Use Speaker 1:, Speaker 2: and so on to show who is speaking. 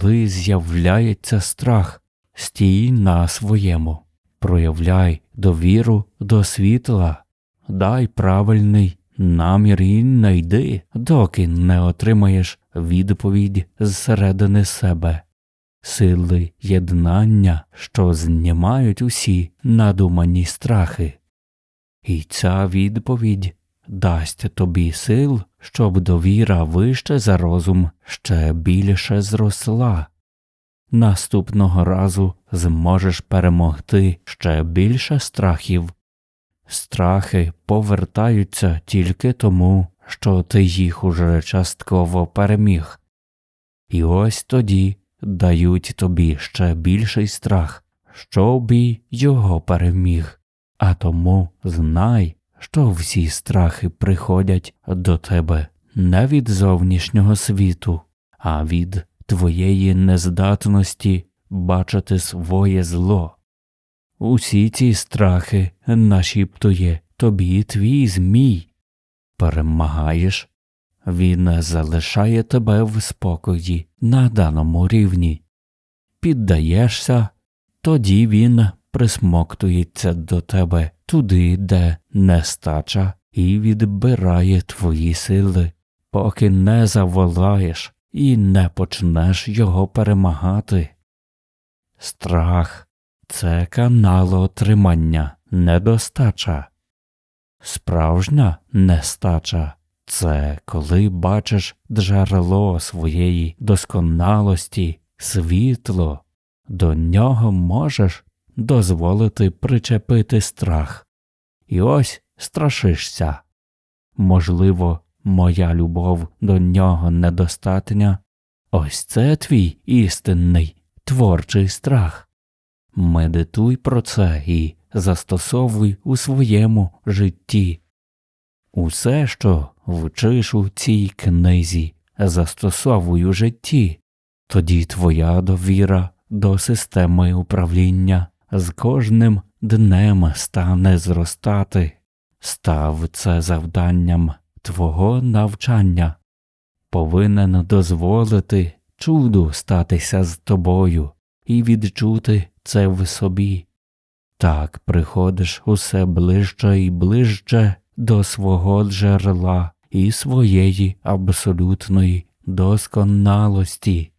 Speaker 1: Коли з'являється страх, стій на своєму, проявляй довіру до світла, дай правильний намір і не йди, доки не отримаєш відповідь зсередини себе, сили єднання, що знімають усі надумані страхи. І ця відповідь дасть тобі сил, щоб довіра вище за розум ще більше зросла. Наступного разу зможеш перемогти ще більше страхів. Страхи повертаються тільки тому, що ти їх уже частково переміг. І ось тоді дають тобі ще більший страх, щоб і його переміг. А тому знай, що всі страхи приходять до тебе не від зовнішнього світу, а від твоєї нездатності бачити своє зло. Усі ці страхи нашіптує тобі твій змій. Перемагаєш, він залишає тебе в спокої на даному рівні. Піддаєшся, тоді він присмоктується до тебе туди, де нестача, і відбирає твої сили, поки не заволаєш і не почнеш його перемагати. Страх це канал отримання, недостача. Справжня нестача це коли бачиш джерело своєї досконалості, світло, до нього можеш дозволити причепити страх. І ось страшишся. Можливо, моя любов до нього недостатня. Ось це твій істинний творчий страх. Медитуй про це і застосовуй у своєму житті. Усе, що вчиш у цій книзі, застосовуй у житті, тоді твоя довіра до системи управління з кожним днем стане зростати, став це завданням твого навчання, повинен дозволити чуду статися з тобою і відчути це в собі. Так приходиш усе ближче і ближче до свого джерела і своєї абсолютної досконалості.